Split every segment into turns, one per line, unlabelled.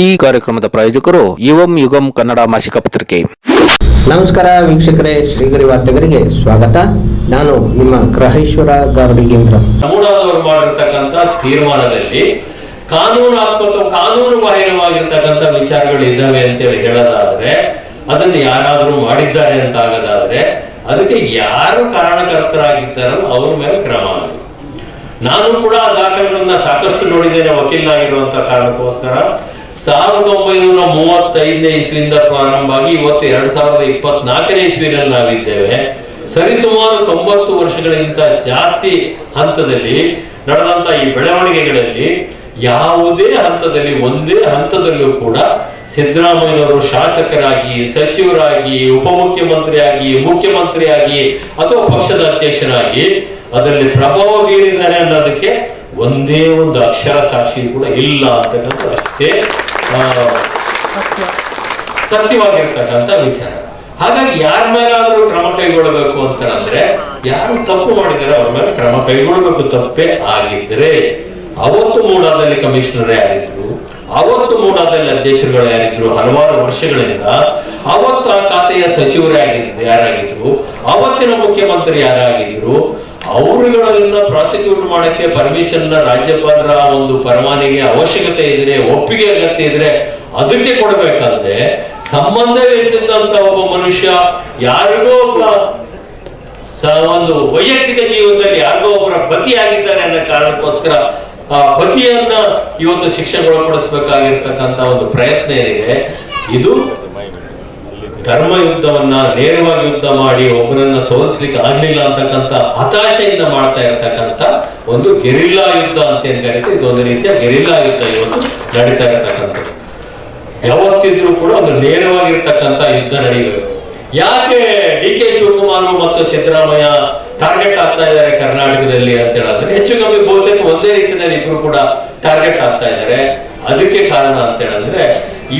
ಈ ಕಾರ್ಯಕ್ರಮದ ಪ್ರಾಯೋಜಕರು ಯುವಂ ಯುಗಂ ಕನ್ನಡ ಮಾಸಿಕ ಪತ್ರಿಕೆ.
ನಮಸ್ಕಾರ ವೀಕ್ಷಕರೇ ಶ್ರೀಗರಿ ವಾರ್ತೆಗರಿಗೆ ಸ್ವಾಗತ. ನಾನು ನಿಮ್ಮ ಗ್ರಹೇಶ್ವರ ಗಾರ್ಡಿಗೇಂದ್ರ
ಮೂಡಾದವರು ಮಾಡಿರ್ತಕ್ಕಂಥ ತೀರ್ಮಾನದಲ್ಲಿ ಕಾನೂನಾತ್ಮಕ ಕಾನೂನು ಬಾಹಿರವಾಗಿರ್ತಕ್ಕಂಥ ವಿಚಾರಗಳು ಇದ್ದಾವೆ ಅಂತೇಳಿ ಹೇಳೋದಾದ್ರೆ ಅದನ್ನು ಯಾರಾದರೂ ಮಾಡಿದ್ದಾರೆ ಅಂತ ಆಗೋದಾದ್ರೆ ಅದಕ್ಕೆ ಯಾರು ಕಾರಣಕರ್ತರಾಗಿದ್ದಾರೋ ಅವ್ರ ಮೇಲೆ ಕ್ರಮ ನಾನು ಕೂಡ ಆ ದಾಖಲೆಗಳನ್ನ ಸಾಕಷ್ಟು ನೋಡಿದ್ದೇನೆ ವಕೀಲನಾಗಿರುವಂತ ಕಾರಣಕ್ಕೋಸ್ಕರ. ಸಾವಿರದ ಒಂಬೈನೂರ ಮೂವತ್ತೈದನೇ ಇಸ್ವಿಯಿಂದ ಪ್ರಾರಂಭ ಆಗಿ ಇವತ್ತು ಎರಡ್ ಸಾವಿರದ ಇಪ್ಪತ್ನಾಲ್ಕನೇ ಇಸ್ವಿನಲ್ಲಿ ನಾವಿದ್ದೇವೆ. ಸರಿಸುಮಾರು ತೊಂಬತ್ತು ವರ್ಷಗಳಿಗಿಂತ ಜಾಸ್ತಿ ಹಂತದಲ್ಲಿ ನಡೆದಂತ ಈ ಬೆಳವಣಿಗೆಗಳಲ್ಲಿ ಯಾವುದೇ ಹಂತದಲ್ಲಿ, ಒಂದೇ ಹಂತದಲ್ಲೂ ಕೂಡ ಸಿದ್ದರಾಮಯ್ಯವರು ಶಾಸಕರಾಗಿ, ಸಚಿವರಾಗಿ, ಉಪಮುಖ್ಯಮಂತ್ರಿಯಾಗಿ, ಮುಖ್ಯಮಂತ್ರಿಯಾಗಿ ಅಥವಾ ಪಕ್ಷದ ಅಧ್ಯಕ್ಷರಾಗಿ ಅದರಲ್ಲಿ ಪ್ರಭಾವ ಬೀರಿದ್ದಾರೆ ಅನ್ನೋದಕ್ಕೆ ಒಂದೇ ಒಂದು ಅಕ್ಷರ ಸಾಕ್ಷಿ ಕೂಡ ಇಲ್ಲ ಅಂತಕ್ಕಂಥ ಅಷ್ಟೇ. ಸತ್ಯವಾಗಿರ್ತಕ್ಕಂಥ ವಿಚಾರ. ಹಾಗಾಗಿ ಯಾರ ಮೇಲಾದ್ರೂ ಕ್ರಮ ಕೈಗೊಳ್ಳಬೇಕು ಅಂತ ಅಂದ್ರೆ ಯಾರು ತಪ್ಪು ಮಾಡಿದರೆ ಅವ್ರ ಮೇಲೆ ಕ್ರಮ ಕೈಗೊಳ್ಳಬೇಕು. ತಪ್ಪೇ ಆಗಿದ್ರೆ ಅವತ್ತು ಮೂಡಾದಲ್ಲಿ ಕಮಿಷನರ್ ಯಾರಿದ್ರು ಅವತ್ತು ಮೂಡಾದಲ್ಲಿ ಅಧ್ಯಕ್ಷರುಗಳು ಯಾರಿದ್ರು ಹಲವಾರು ವರ್ಷಗಳಿಂದ ಅವತ್ತು ಆ ಖಾತೆಯ ಸಚಿವರೇ ಯಾರಿದ್ರು ಯಾರಾಗಿದ್ರು, ಅವತ್ತಿನ ಮುಖ್ಯಮಂತ್ರಿ ಯಾರಾಗಿದ್ರು ಅವರುಗಳನ್ನ ಪ್ರಾಸಿಕ್ಯೂಟ್ ಮಾಡಕ್ಕೆ ಪರ್ಮಿಷನ್ ರಾಜ್ಯಪಾಲರ ಒಂದು ಪರವಾನಿಗೆ ಅವಶ್ಯಕತೆ ಇದ್ರೆ, ಒಪ್ಪಿಗೆ ಅಗತ್ಯ ಇದ್ರೆ ಅದಕ್ಕೆ ಕೊಡಬೇಕಾದ್ರೆ ಸಂಬಂಧ ಇರ್ತಿದ್ದಂತ ಒಬ್ಬ ಮನುಷ್ಯ ಯಾರಿಗೋ ಒಬ್ಬ ಒಂದು ವೈಯಕ್ತಿಕ ಜೀವನದಲ್ಲಿ ಯಾರಿಗೋ ಒಬ್ಬರ ಪತಿಯಾಗಿದ್ದಾರೆ ಅನ್ನೋ ಕಾರಣಕ್ಕೋಸ್ಕರ ಆ ಪತಿಯನ್ನ ಇವತ್ತು ಶಿಕ್ಷೆಗೊಳಪಡಿಸಬೇಕಾಗಿರ್ತಕ್ಕಂತ ಒಂದು ಪ್ರಯತ್ನ ಏನಿದೆ ಇದು ಧರ್ಮ ಯುದ್ಧವನ್ನ ನೇರವಾಗಿ ಯುದ್ಧ ಮಾಡಿ ಒಬ್ಬರನ್ನ ಸೋಲಿಸ್ಲಿಕ್ಕೆ ಆಗ್ಲಿಲ್ಲ ಅಂತಕ್ಕಂಥ ಹತಾಶೆಯಿಂದ ಮಾಡ್ತಾ ಇರತಕ್ಕಂತ ಒಂದು ಗೆರಿಲ್ಲಾ ಯುದ್ಧ ಅಂತ ಏನ್ ಕರೀತೀವಿ? ಇದೊಂದು ರೀತಿಯ ಗೆರಿಲ್ಲಾ ಯುದ್ಧ ಇವತ್ತು ನಡೀತಾ ಇರತಕ್ಕಂಥದ್ದು. ಯಾವತ್ತಿದ್ರು ಕೂಡ ಒಂದು ನೇರವಾಗಿರ್ತಕ್ಕಂಥ ಯುದ್ಧ ನಡೆಯಬೇಕು ಯಾಕೆ ಡಿ ಕೆ ಶಿವಕುಮಾರ್ ಮತ್ತು ಸಿದ್ದರಾಮಯ್ಯ ಟಾರ್ಗೆಟ್ ಆಗ್ತಾ ಇದ್ದಾರೆ ಕರ್ನಾಟಕದಲ್ಲಿ ಅಂತ ಹೇಳಿದ್ರೆ, ಹೆಚ್ಚು ಕಮ್ಮಿ ಬಹುತೇಕ ಒಂದೇ ರೀತಿಯಲ್ಲಿ ಇಬ್ರು ಕೂಡ ಟಾರ್ಗೆಟ್ ಆಗ್ತಾ ಇದ್ದಾರೆ. ಅದಕ್ಕೆ ಕಾರಣ ಅಂತ ಹೇಳಿದ್ರೆ,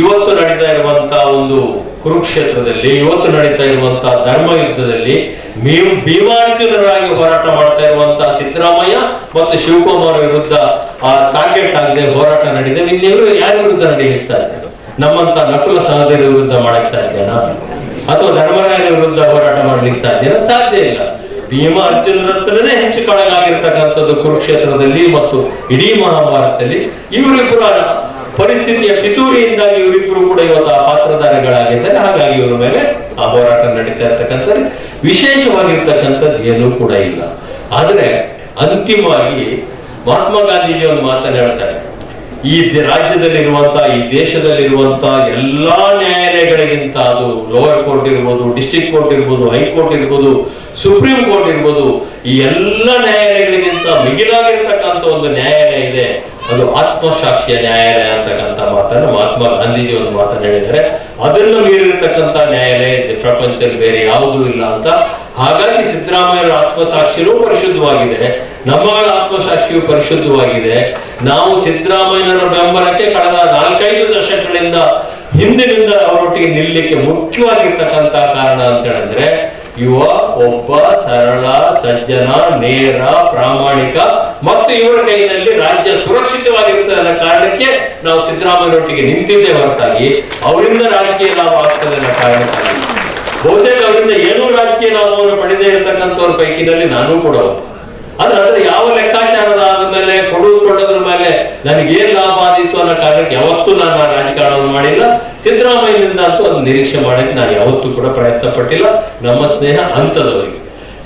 ಇವತ್ತು ನಡೀತಾ ಇರುವಂತಹ ಒಂದು ಕುರುಕ್ಷೇತ್ರದಲ್ಲಿ, ಇವತ್ತು ನಡೀತಾ ಇರುವಂತಹ ಧರ್ಮ ಯುದ್ಧದಲ್ಲಿ ಭೀಮ್- ಭೀಮಾರ್ಜುನರಾಗಿ ಹೋರಾಟ ಮಾಡ್ತಾ ಇರುವಂತಹ ಸಿದ್ದರಾಮಯ್ಯ ಮತ್ತು ಶಿವಕುಮಾರ್ ವಿರುದ್ಧ ಆ ಟಾರ್ಗೆಟ್ ಆಗಿದೆ ಹೋರಾಟ ನಡೆದಿದೆ. ಇನ್ನೆಲ್ಲರೂ ಯಾರ ವಿರುದ್ಧ ನಡೀಲಿಕ್ಕೆ ಸಾಧ್ಯ? ನಮ್ಮಂತ ನಕುಲ ಸಹೋದರ ವಿರುದ್ಧ ಮಾಡಕ್ ಸಾಧ್ಯನಾ ಅಥವಾ ಧರ್ಮರಾಯನ ವಿರುದ್ಧ ಹೋರಾಟ ಮಾಡ್ಲಿಕ್ಕೆ ಸಾಧ್ಯನಾ ಸಾಧ್ಯ ಇಲ್ಲ. ಭೀಮ ಅರ್ಜುನರ ಹತ್ರನೇ ಹೆಚ್ಚು ಕಳಗಾಗಿರ್ತಕ್ಕಂಥದ್ದು ಕುರುಕ್ಷೇತ್ರದಲ್ಲಿ ಮತ್ತು ಇಡೀ ಮಹಾಭಾರತದಲ್ಲಿ. ಇವರಿಬ್ಬರ ಪರಿಸ್ಥಿತಿಯ ಪಿತೂರಿಯಿಂದಾಗಿ ಇವರಿಬ್ಬರು ಕೂಡ ಇವತ್ತು ಆ ಪಾತ್ರಧಾರಿಗಳಾಗಿದ್ದಾರೆ ಹಾಗಾಗಿ ಇವರ ಮೇಲೆ ಆ ಹೋರಾಟ ನಡೀತಾ ಇರ್ತಕ್ಕಂಥದ್ದು. ವಿಶೇಷವಾಗಿರ್ತಕ್ಕಂಥದ್ದು ಏನೂ ಕೂಡ ಇಲ್ಲ. ಆದ್ರೆ ಅಂತಿಮವಾಗಿ ಮಹಾತ್ಮ ಗಾಂಧೀಜಿ ಒಂದು ಮಾತನ್ನ ಹೇಳ್ತಾರೆ. ಈ ರಾಜ್ಯದಲ್ಲಿರುವಂತಹ, ಈ ದೇಶದಲ್ಲಿರುವಂತಹ ಎಲ್ಲಾ ನ್ಯಾಯಾಲಯಗಳಿಗಿಂತ ಅದು ಲೋವರ್ ಕೋರ್ಟ್ ಇರ್ಬೋದು ಡಿಸ್ಟ್ರಿಕ್ಟ್ ಕೋರ್ಟ್ ಇರ್ಬೋದು ಹೈಕೋರ್ಟ್ ಇರ್ಬೋದು ಸುಪ್ರೀಂ ಕೋರ್ಟ್ ಇರ್ಬೋದು ಈ ಎಲ್ಲ ನ್ಯಾಯಾಲಯಗಳಿಗಿಂತ ಮಿಗಿಲಾಗಿರ್ತಕ್ಕಂಥ ಒಂದು ನ್ಯಾಯಾಲಯ ಇದೆ. ಅದು ಆತ್ಮಸಾಕ್ಷಿಯ ನ್ಯಾಯಾಲಯ ಅಂತಕ್ಕಂಥ ಮಾತನ್ನು ಮಹಾತ್ಮ ಗಾಂಧೀಜಿ ಒಂದು ಮಾತನ್ನು ಹೇಳಿದರೆ ಅದನ್ನು ಮೀರಿರ್ತಕ್ಕಂಥ ನ್ಯಾಯಾಲಯ ಪ್ರಪಂಚದಲ್ಲಿ ಬೇರೆ ಯಾವುದೂ ಇಲ್ಲ ಅಂತ. ಹಾಗಾಗಿ ಸಿದ್ದರಾಮಯ್ಯರ ಆತ್ಮಸಾಕ್ಷಿಯೂ ಪರಿಶುದ್ಧವಾಗಿದೆ. ನಮ್ಮಗಳ ಆತ್ಮಸಾಕ್ಷಿಯು ಪರಿಶುದ್ಧವಾಗಿದೆ. ನಾವು ಸಿದ್ದರಾಮಯ್ಯನವರ ಬೆಂಬಲಕ್ಕೆ ಕಳೆದ ನಾಲ್ಕೈದು ದಶಕಗಳಿಂದ ಹಿಂದಿನಿಂದ ಅವರೊಟ್ಟಿಗೆ ನಿಲ್ಲಿಕ್ಕೆ ಮುಖ್ಯವಾಗಿರ್ತಕ್ಕಂಥ ಕಾರಣ ಅಂತ ಹೇಳಿದ್ರೆ ಯುವ, ಒಬ್ಬ, ಸರಳ, ಸಜ್ಜನ, ನೇರ, ಪ್ರಾಮಾಣಿಕ ಮತ್ತು ಇವರ ಕೈನಲ್ಲಿ ರಾಜ್ಯ ಸುರಕ್ಷಿತವಾಗಿರುತ್ತೆ ಅನ್ನೋ ಕಾರಣಕ್ಕೆ ನಾವು ಸಿದ್ದರಾಮಯ್ಯರೊಟ್ಟಿಗೆ ನಿಂತಿದ್ದೇ ಹೊರತಾಗಿ ಅವರಿಂದ ರಾಜಕೀಯ ಲಾಭ ಆಗ್ತದೆ ಅನ್ನೋ ಕಾರಣಕ್ಕಾಗಿ. ಬಹುತೇಕ ಅವರಿಂದ ಏನೂ ರಾಜಕೀಯ ಲಾಭವನ್ನು ಪಡೆದೇ ಇರತಕ್ಕಂಥವ್ರ ಪೈಕಿನಲ್ಲಿ ನಾನು ಕೂಡ ಆದ್ರೆ ಅದ್ರ ಯಾವ ಲೆಕ್ಕಾಚಾರದ ಆದ್ಮೇಲೆ ಕೊಡುವುದು ಕೊಡೋದ್ರ ಮೇಲೆ ನನಗೆ ಏನ್ ಲಾಭ ಆದಿತ್ತು ಅನ್ನೋ ಕಾರಣಕ್ಕೆ ಯಾವತ್ತೂ ನಾನು ಆ ರಾಜಕಾರಣವನ್ನು ಮಾಡಿಲ್ಲ. ಸಿದ್ದರಾಮಯ್ಯನಿಂದ ಅಂತೂ ಅದನ್ನ ನಿರೀಕ್ಷೆ ಮಾಡಕ್ಕೆ ನಾನು ಯಾವತ್ತೂ ಕೂಡ ಪ್ರಯತ್ನ ಪಟ್ಟಿಲ್ಲ. ನಮ್ಮ ಸ್ನೇಹ ಹಂತದವರಿಗೆ.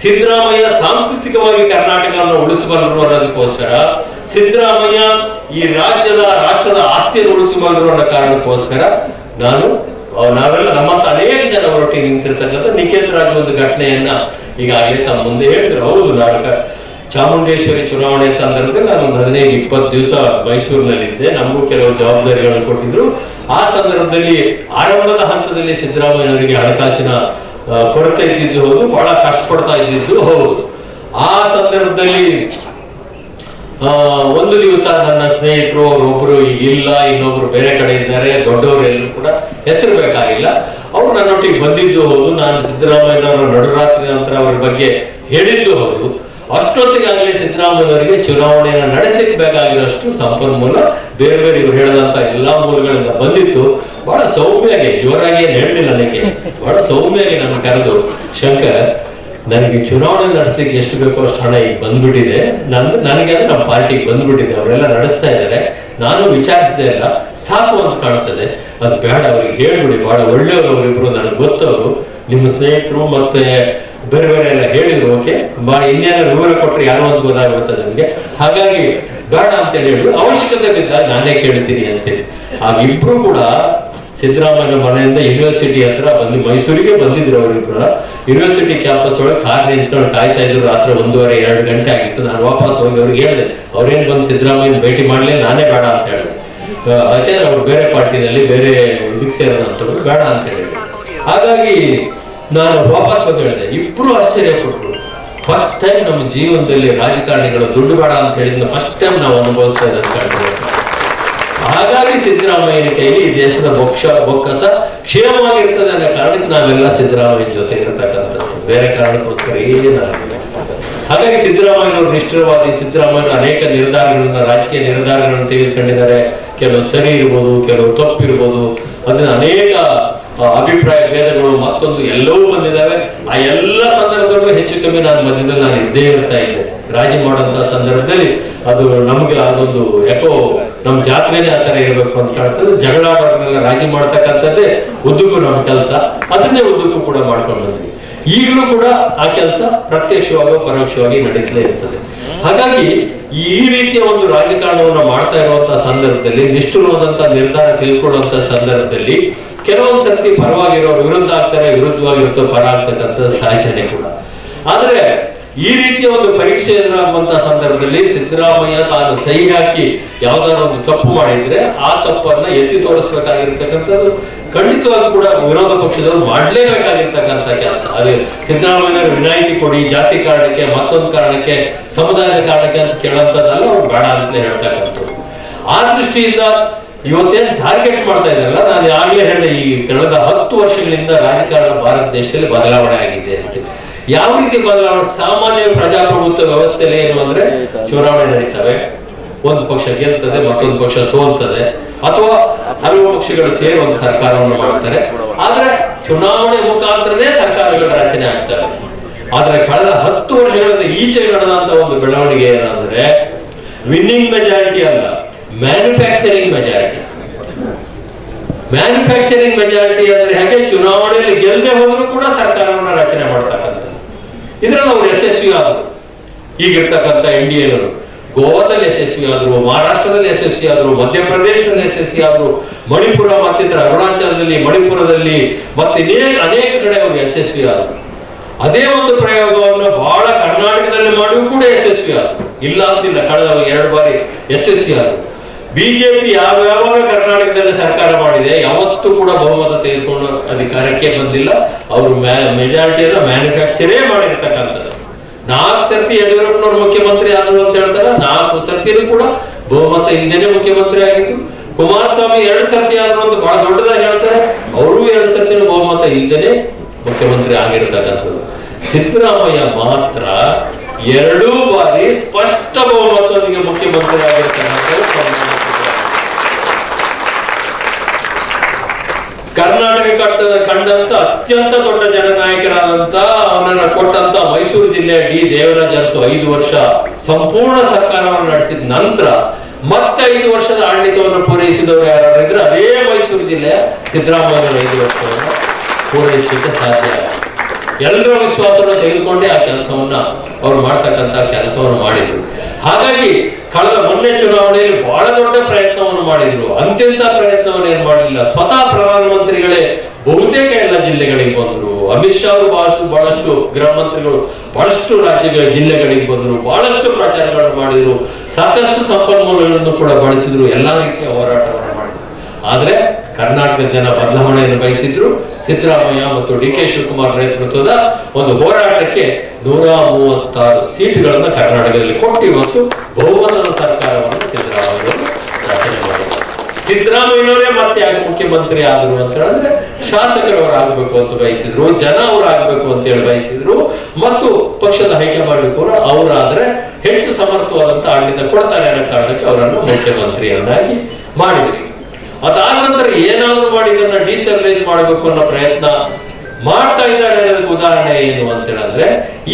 ಸಿದ್ದರಾಮಯ್ಯ ಸಾಂಸ್ಕೃತಿಕವಾಗಿ ಕರ್ನಾಟಕವನ್ನು ಉಳಿಸಬಲ್ಲರು ಅನ್ನೋದಕ್ಕೋಸ್ಕರ, ಸಿದ್ದರಾಮಯ್ಯ ಈ ರಾಜ್ಯದ, ರಾಷ್ಟ್ರದ ಆಸ್ತಿಯನ್ನು ಉಳಿಸಬಲ್ಲರು ಅನ್ನೋ ಕಾರಣಕ್ಕೋಸ್ಕರ ನಾನು ನಾವೆಲ್ಲ ನಮ್ಮಂತ ಅನೇಕ ಜನ ಹೊರಟಿಗೆ ನಿಂತಿರ್ತಕ್ಕಂಥ ನಿಖೇತ್ ರಾಜ್ ಒಂದು ಘಟನೆಯನ್ನ ಈಗಾಗಲೇ ತಮ್ಮ ಮುಂದೆ ಹೇಳಿದ್ರು ಹೌದು ನಾನು ಕ- ಚಾಮುಂಡೇಶ್ವರಿ ಚುನಾವಣೆ ಸಂದರ್ಭದಲ್ಲಿ ನಾನು ಒಂದು ಹದಿನೈದು, ಇಪ್ಪತ್ತು ದಿವಸ ಮೈಸೂರಿನಲ್ಲಿದ್ದೆ. ನಮಗೂ ಕೆಲವು ಜವಾಬ್ದಾರಿಗಳನ್ನು ಕೊಟ್ಟಿದ್ರು. ಆ ಸಂದರ್ಭದಲ್ಲಿ ಆರಂಭದ ಹಂತದಲ್ಲಿ ಸಿದ್ದರಾಮಯ್ಯನವರಿಗೆ ಹಣಕಾಸಿನ ಕೊರತೆ ಇದ್ದಿದ್ದು ಹೌದು, ಬಹಳ ಕಷ್ಟಪಡ್ತಾ ಇದ್ದಿದ್ದು ಹೌದು. ಆ ಸಂದರ್ಭದಲ್ಲಿ ಒಂದು ದಿವಸ ನನ್ನ ಸ್ನೇಹಿತರು ಒಬ್ರು ಇಲ್ಲ, ಇನ್ನೊಬ್ರು ಬೇರೆ ಕಡೆ ಇದ್ದಾರೆ, ದೊಡ್ಡವರು ಎಲ್ಲರೂ ಕೂಡ ಹೆಸರು ಬೇಕಾಗಿಲ್ಲ. ಅವ್ರು ನನ್ನೊಟ್ಟಿಗೆ ಬಂದಿದ್ದು ಹೌದು, ನಾನು ಸಿದ್ದರಾಮಯ್ಯನವರ ನಡುರಾತ್ರಿ ನಂತರ ಅವ್ರ ಬಗ್ಗೆ ಹೇಳಿದ್ದು ಹೌದು. ಅಷ್ಟೊತ್ತಿಗಾಗಲೇ ಸಿದ್ದರಾಮಯ್ಯವರಿಗೆ ಚುನಾವಣೆಯನ್ನು ನಡೆಸಲಿಕ್ಕೆ ಬೇಕಾಗಿರೋಷ್ಟು ಸಂಪನ್ಮೂಲ ಬೇರೆ ಬೇರೆ ಇವರು ಹೇಳದಂತ ಎಲ್ಲಾ ಮೂಲಗಳಿಂದ ಬಂದಿತ್ತು. ಬಹಳ ಸೌಮ್ಯಾಗಿ ಜೋರಾಗಿ ಏನ್ ಹೇಳಲಿಲ್ಲ ನನಗೆ ಬಹಳ ಸೌಮ್ಯಾಗಿ ನನ್ನ ಕರೆದು, ಶಂಕರ್, ನನಗೆ ಚುನಾವಣೆ ನಡೆಸಲಿಕ್ಕೆ ಎಷ್ಟು ಬೇಕೋ ಅಷ್ಟು ಹಣ ಈಗ ಬಂದ್ಬಿಟ್ಟಿದೆ. ನಂದು, ನನಗೆ ಅದು ನಮ್ಮ ಪಾರ್ಟಿಗೆ ಬಂದ್ಬಿಟ್ಟಿದೆ. ಅವರೆಲ್ಲ ನಡೆಸ್ತಾ ಇದ್ದಾರೆ. ನಾನು ವಿಚಾರಿಸಿದೆ ಇಲ್ಲ. ಸಾಕು ಅಂತ ಕಾಣ್ತದೆ. ಅದು ಬೇಡ, ಅವ್ರಿಗೆ ಹೇಳ್ಬಿಡಿ. ಬಹಳ ಒಳ್ಳೆಯವರು, ಅವರಿಬ್ರು. ನನಗೆ ಗೊತ್ತವರು. ನಿಮ್ಮ ಸ್ನೇಹಿತರು ಮತ್ತೆ ಬೇರೆ ಬೇರೆ ಎಲ್ಲ ಹೇಳಿದ್ರು ಓಕೆ ಇನ್ನೇನಾದ್ರು ವಿವರ ಕೊಟ್ಟರೆ ಯಾರೋ ಒಂದು ಗೊತ್ತಾಗುತ್ತೆ ನನಗೆ. ಹಾಗಾಗಿ ಬೇಡ ಅಂತ ಹೇಳಿದ್ರು. ಅವಶ್ಯಕತೆ ಬಿದ್ದಾಗ ನಾನೇ ಕೇಳ್ತೀನಿ ಅಂತೇಳಿ. ಆಗ ಇಬ್ರು ಕೂಡ ಸಿದ್ದರಾಮಯ್ಯ ಮನೆಯಿಂದ ಯೂನಿವರ್ಸಿಟಿ ಹತ್ರ ಬಂದು, ಮೈಸೂರಿಗೆ ಬಂದಿದ್ರು ಅವರಿಬ್ರು ಯೂನಿವರ್ಸಿಟಿ ಕ್ಯಾಂಪಸ್ ಒಳಗೆ ಕಾರ್ ನಿಂತ್ಕೊಂಡು ಕಾಯ್ತಾ ಇದ್ರು. ರಾತ್ರಿ ಒಂದೂವರೆ, ಎರಡು ಗಂಟೆ ಆಗಿತ್ತು. ನಾನು ವಾಪಸ್ ಹೋಗಿ ಅವ್ರಿಗೆ ಹೇಳಿದೆ, ಅವ್ರೇನ್ ಬಂದು ಸಿದ್ದರಾಮಯ್ಯ ಭೇಟಿ ಮಾಡ್ಲಿ? ನಾನೇ ಬೇಡ ಅಂತ ಹೇಳಿದೆ. ಯಾಕೆಂದ್ರೆ ಅವ್ರು ಬೇರೆ ಪಾರ್ಟಿನಲ್ಲಿ ಬೇರೆ ಇದಕ್ಕೆ ಸೇರೋದಂತ ಬೇಡ ಅಂತ ಹೇಳಿದ್ರು. ಹಾಗಾಗಿ ನಾನು ವಾಪಸ್ ಬಂದು ಹೇಳಿದೆ, ಇಬ್ರು ಆಶ್ಚರ್ಯ ಕೊಟ್ಟರು ಫಸ್ಟ್ ಟೈಮ್ ನಮ್ಮ ಜೀವನದಲ್ಲಿ ರಾಜಕಾರಣಿಗಳು ದುಡ್ಡು ಬೇಡ ಅಂತ ಹೇಳಿದ್ರೆ ಫಸ್ಟ್ ಟೈಮ್ ನಾವು ಅನುಭವಿಸ್ತಾ ಇದ್ದಾರೆ ಹಾಗಾಗಿ ಸಿದ್ದರಾಮಯ್ಯನ ಕೈಲಿ ಈ ದೇಶದ ಬೊಕ್ಷ ಬೊಕ್ಕಸ ಕ್ಷೇಮವಾಗಿರ್ತದೆ ಅನ್ನೋ ಕಾರಣಕ್ಕೆ ನಾವೆಲ್ಲ ಸಿದ್ದರಾಮಯ್ಯನ ಜೊತೆ ಇರತಕ್ಕಂಥದ್ದು. ಬೇರೆ ಕಾರಣಕ್ಕೋಸ್ಕರ ಏನಾಗಿದೆ ಹಾಗಾಗಿ ಸಿದ್ದರಾಮಯ್ಯನವರು ನಿಷ್ಠರವಾದಿ ಸಿದ್ದರಾಮಯ್ಯ ಅನೇಕ ನಿರ್ಧಾರಗಳನ್ನ, ರಾಜಕೀಯ ನಿರ್ಧಾರಗಳನ್ನು ತೆಗೆದುಕೊಂಡಿದ್ದಾರೆ. ಕೆಲವು ಸರಿ ಇರ್ಬೋದು, ಕೆಲವು ತಪ್ಪಿರ್ಬೋದು. ಅದನ್ನ ಅನೇಕ ಅಭಿಪ್ರಾಯ ಭೇದಗಳು ಮತ್ತೊಂದು ಎಲ್ಲವೂ ಬಂದಿದ್ದಾವೆ. ಆ ಎಲ್ಲ ಸಂದರ್ಭದಲ್ಲೂ ಹೆಚ್ಚು ಕಮ್ಮಿ ನಾನು ಮಧ್ಯದಲ್ಲಿ ನಾನು ಇದ್ದೇ ಇರ್ತಾ ಇದ್ದೆ. ರಾಜಿ ಮಾಡುವಂತ ಸಂದರ್ಭದಲ್ಲಿ ಅದು ನಮಗೆ ಅದೊಂದು ಯಾಕೋ ನಮ್ಮ ಜಾತ್ರೆನೇ ಆ ತರ ಇರಬೇಕು ಅಂತ ಕಾಣ್ತದೆ ಜಗಳ ರಾಜಿ ಮಾಡ್ತಕ್ಕಂಥದ್ದೇ ಉದ್ದಕ್ಕೂ ನಮ್ಮ ಕೆಲಸ. ಅದನ್ನೇ ಉದ್ದಕ್ಕೂ ಕೂಡ ಮಾಡ್ಕೊಂಡು ಬಂದ್ವಿ. ಈಗಲೂ ಕೂಡ ಆ ಕೆಲಸ ಪ್ರತ್ಯಕ್ಷವಾಗಿ ಪರೋಕ್ಷವಾಗಿ ನಡೀತಲೇ ಇರ್ತದೆ. ಹಾಗಾಗಿ ಈ ರೀತಿಯ ಒಂದು ರಾಜಕಾರಣವನ್ನು ಮಾಡ್ತಾ ಇರುವಂತಹ ಸಂದರ್ಭದಲ್ಲಿ ನಿಷ್ಠುರವಾದಂತಹ ನಿರ್ಧಾರ ತಿಳ್ಕೊಳ್ಳುವಂತ ಸಂದರ್ಭದಲ್ಲಿ ಕೆಲವೊಂದು ಸರ್ತಿ ಪರವಾಗಿರೋರು ವಿರುದ್ಧ ಆಗ್ತಾರೆ ವಿರುದ್ಧವಾಗಿರುತ್ತೋ ಪರ ಆಗ್ತಕ್ಕಂಥ ಕೂಡ. ಆದ್ರೆ ಈ ರೀತಿಯ ಒಂದು ಪರೀಕ್ಷೆ ಎದುರಾಗುವಂತಹ ಸಂದರ್ಭದಲ್ಲಿ ಸಿದ್ದರಾಮಯ್ಯ ತಾನು ಸಹಿ ಹಾಕಿ ಯಾವ್ದಾದ್ರು ಒಂದು ತಪ್ಪು ಮಾಡಿದ್ರೆ ಆ ತಪ್ಪನ್ನ ಎತ್ತಿ ತೋರಿಸ್ಬೇಕಾಗಿರ್ತಕ್ಕಂಥದ್ದು ಖಂಡಿತವಾಗಿ ಕೂಡ ವಿರೋಧ ಪಕ್ಷದವರು ಮಾಡಲೇಬೇಕಾಗಿರ್ತಕ್ಕಂಥ ಕೆಲಸ. ಅದೇ ಸಿದ್ದರಾಮಯ್ಯ ವಿನಾಯಿತಿ ಕೊಡಿ, ಜಾತಿ ಕಾರಣಕ್ಕೆ, ಮತ್ತೊಂದು ಕಾರಣಕ್ಕೆ, ಸಮುದಾಯದ ಕಾರಣಕ್ಕೆ ಅಂತ ಕೇಳೋಂಥದ್ದಲ್ಲ ಅವ್ರು ಬೇಡ ಅಂತ ಹೇಳ್ತಕ್ಕಂಥದ್ದು. ಆ ದೃಷ್ಟಿಯಿಂದ ಇವತ್ತೇನ್ ಟಾರ್ಗೆಟ್ ಮಾಡ್ತಾ ಇದ್ದಾರಲ್ಲ, ನಾನು ಆಗ್ಲೇ ಹೇಳಿದೆ ಈ ಕಳೆದ ಹತ್ತು ವರ್ಷಗಳಿಂದ ರಾಜಕಾರಣ ಭಾರತ ದೇಶದಲ್ಲಿ ಬದಲಾವಣೆ ಆಗಿದೆ ಅಂತ. ಯಾವ ರೀತಿ ಬದಲಾವಣೆ? ಸಾಮಾನ್ಯ ಪ್ರಜಾಪ್ರಭುತ್ವ ವ್ಯವಸ್ಥೆಯಲ್ಲಿ ಏನು ಅಂದ್ರೆ ಚುನಾವಣೆ ನಡೀತವೆ. ಒಂದು ಪಕ್ಷ ಗೆಲ್ತದೆ, ಮತ್ತೊಂದು ಪಕ್ಷ ಸೋಲ್ತದೆ. ಅಥವಾ ಹಲವು ಪಕ್ಷಗಳು ಸೇರಿ ಒಂದು ಸರ್ಕಾರವನ್ನು ಮಾಡ್ತಾರೆ. ಆದ್ರೆ ಚುನಾವಣೆ ಮುಖಾಂತರನೇ ಸರ್ಕಾರಗಳ ರಚನೆ ಆಗ್ತವೆ. ಆದ್ರೆ ಕಳೆದ ಹತ್ತು ವರ್ಷಗಳಿಂದ ಈಚೆ ನಡೆದಂತ ಒಂದು ಬೆಳವಣಿಗೆ ಏನಂದ್ರೆ, ವಿನ್ನಿಂಗ್ ಮೆಜಾರಿಟಿ ಅಲ್ಲ. ಮ್ಯಾನುಫ್ಯಾಕ್ಚರಿಂಗ್ ಮೆಜಾರಿಟಿ ಮ್ಯಾನುಫ್ಯಾಕ್ಚರಿಂಗ್ ಮೆಜಾರಿಟಿ ಅಂದ್ರೆ ಹೇಗೆ? ಚುನಾವಣೆಯಲ್ಲಿ ಗೆಲ್ಲದೆ ಹೋದ್ರು ಕೂಡ ಸರ್ಕಾರವನ್ನ ರಚನೆ ಮಾಡ್ತಕ್ಕಂಥದ್ದು. ಇದ್ರಲ್ಲಿ ನಾವು ಯಶಸ್ವಿ ಆದರು ಈಗಿರ್ತಕ್ಕಂಥ ಇಂಡಿಯನ್ನರು ಗೋವಾದಲ್ಲಿ ಯಶಸ್ವಿ ಆದ್ರು ಮಹಾರಾಷ್ಟ್ರದಲ್ಲಿ ಯಶಸ್ವಿ ಆದ್ರು ಮಧ್ಯಪ್ರದೇಶದಲ್ಲಿ ಯಶಸ್ವಿ ಆದ್ರು ಮಣಿಪುರ ಮತ್ತಿತರ ಅರುಣಾಚಲದಲ್ಲಿ, ಮಣಿಪುರದಲ್ಲಿ ಮತ್ತೆ ಅನೇಕ ಕಡೆ ಅವರು ಯಶಸ್ವಿ ಆದರು ಅದೇ ಒಂದು ಪ್ರಯೋಗವನ್ನು ಬಹಳ ಕರ್ನಾಟಕದಲ್ಲಿ ಮಾಡಿಯೂ ಕೂಡ ಯಶಸ್ವಿ ಆದರು ಇಲ್ಲ ಅಂತಿಲ್ಲ, ಕಳೆದ ಎರಡು ಬಾರಿ ಯಶಸ್ವಿ ಆದರು ಬಿಜೆಪಿ ಯಾವ ಯಾವಾಗ ಕರ್ನಾಟಕದಲ್ಲಿ ಸರ್ಕಾರ ಮಾಡಿದೆ, ಯಾವತ್ತೂ ಕೂಡ ಬಹುಮತ ತೆಗೆದುಕೊಂಡು ಅಧಿಕಾರಕ್ಕೆ ಬಂದಿಲ್ಲ. ಅವರು ಮೆಜಾರಿಟಿಯನ್ನ ಮ್ಯಾನುಫ್ಯಾಕ್ಚರೇ ಮಾಡಿರ್ತಕ್ಕಂಥದ್ದು. ನಾಲ್ಕು ಸರ್ತಿ ಯಡಿಯೂರಪ್ಪನವರು ಮುಖ್ಯಮಂತ್ರಿ ಆದರು ಅಂತ ಹೇಳ್ತಾರೆ, ನಾಲ್ಕು ಸರ್ತಿನೂ ಕೂಡ ಬಹುಮತ ಹಿಂದೆನೆ ಮುಖ್ಯಮಂತ್ರಿ ಆಗಿದ್ದು ಕುಮಾರಸ್ವಾಮಿ ಎರಡು ಸರ್ತಿ ಆದ್ರು ಅಂತ ಬಹಳ ದೊಡ್ಡದಾಗಿ ಹೇಳ್ತಾರೆ, ಅವರು ಎರಡು ಸರ್ತಿನೂ ಬಹುಮತ ಹಿಂದೆನೆ ಮುಖ್ಯಮಂತ್ರಿ ಆಗಿರ್ತಕ್ಕಂಥದ್ದು. ಸಿದ್ದರಾಮಯ್ಯ ಮಾತ್ರ ಎರಡೂ ಬಾರಿ ಅತ್ಯಂತ ದೊಡ್ಡ ಜನನಾಯಕರಾದಂತ ಅವನನ್ನ ಕೊಟ್ಟಂತ ಮೈಸೂರು ಜಿಲ್ಲೆಯ ಡಿ ದೇವರಾಜ್ ಅರಸು ಐದು ವರ್ಷ ಸಂಪೂರ್ಣ ಸರ್ಕಾರವನ್ನು ನಡೆಸಿದ ನಂತರ ಮತ್ತೆ ಐದು ವರ್ಷದ ಆಡಳಿತವನ್ನು ಪೂರೈಸಿದವರು ಯಾರಾದ್ರೆ ಅದೇ ಮೈಸೂರು ಜಿಲ್ಲೆಯ ಸಿದ್ದರಾಮಯ್ಯ ಐದು ವರ್ಷವನ್ನು ಪೂರೈಸಲಿಕ್ಕೆ ಸಾಧ್ಯ. ಎಲ್ಲರ ವಿಶ್ವಾಸವನ್ನು ತೆಗೆದುಕೊಂಡೇ ಆ ಕೆಲಸವನ್ನ ಅವ್ರು ಮಾಡ್ತಕ್ಕಂತ ಕೆಲಸವನ್ನು ಮಾಡಿದ್ರು. ಹಾಗಾಗಿ ಕಳೆದ ಮೊನ್ನೆ ಚುನಾವಣೆಯಲ್ಲಿ ಬಹಳ ದೊಡ್ಡ ಪ್ರಯತ್ನವನ್ನು ಮಾಡಿದ್ರು. ಅಂತ್ಯಂತ ಪ್ರಯತ್ನವನ್ನು ಏನ್ ಮಾಡಲಿಲ್ಲ. ಸ್ವತಃ ಪ್ರಧಾನಮಂತ್ರಿಗಳೇ ಬಹುತೇಕ ಜಿಲ್ಲೆಗಳಿಗೆ ಬಂದ್ರು. ಅಮಿತ್ ಶಾ ಅವರು ಬಹಳಷ್ಟು ಬಹಳಷ್ಟು ಗೃಹ ಮಂತ್ರಿಗಳು, ಬಹಳಷ್ಟು ರಾಜ್ಯಗಳ ಜಿಲ್ಲೆಗಳಿಗೆ ಬಂದ್ರು, ಬಹಳಷ್ಟು ಪ್ರಚಾರಗಳನ್ನು ಮಾಡಿದ್ರು, ಸಾಕಷ್ಟು ಸಂಪನ್ಮೂಲಗಳನ್ನು ಕೂಡ ಬಳಸಿದ್ರು ಎಲ್ಲಾ ರೀತಿಯ ಹೋರಾಟವನ್ನು ಮಾಡಿದ್ರು. ಆದ್ರೆ ಕರ್ನಾಟಕದ ಜನ ಬದಲಾವಣೆಯನ್ನು ಬಯಸಿದ್ರು. ಸಿದ್ದರಾಮಯ್ಯ ಮತ್ತು ಡಿ ಕೆ ಶಿವಕುಮಾರ್ ನೇತೃತ್ವದ ಒಂದು ಹೋರಾಟಕ್ಕೆ ನೂರ ಮೂವತ್ತಾರು ಸೀಟ್ಗಳನ್ನು ಕರ್ನಾಟಕದಲ್ಲಿ ಕೊಟ್ಟು ಇವತ್ತು ಬಹುಮತದ ಸರ್ಕಾರವನ್ನು ಸಿದ್ದರಾಮಯ್ಯ ಸಿದ್ದರಾಮಯ್ಯನವರೇ ಮತ್ತೆ ಯಾಕೆ ಮುಖ್ಯಮಂತ್ರಿ ಆದ್ರು ಅಂತ ಹೇಳಿದ್ರೆ ಶಾಸಕರವರು ಆಗ್ಬೇಕು ಅಂತ ಬಯಸಿದ್ರು, ಜನ ಅವರು ಆಗ್ಬೇಕು ಅಂತ ಹೇಳಿ ಬಯಸಿದ್ರು, ಮತ್ತು ಪಕ್ಷದ ಹೈಕಮಾಂಡ್ ಕೂಡ ಅವರಾದ್ರೆ ಹೆಚ್ಚು ಸಮರ್ಥವಾದಂತ ಆಡಳಿತ ಕೊಡ್ತಾರೆ ಅನ್ನೋ ಕಾರಣಕ್ಕೆ ಅವರನ್ನು ಮುಖ್ಯಮಂತ್ರಿಯನ್ನಾಗಿ ಮಾಡಿದ್ರಿ. ಅದಾದ ನಂತರ ಏನಾದ್ರು ಮಾಡಿ ಇದನ್ನ ಡಿಸ್ಟರ್ಲೈಸ್ ಮಾಡಬೇಕು ಅನ್ನೋ ಪ್ರಯತ್ನ ಮಾಡ್ತಾ ಇದ್ದಾರೆ ಅನ್ನೋದಕ್ಕೆ ಉದಾಹರಣೆ ಏನು ಅಂತ ಹೇಳಿದ್ರೆ,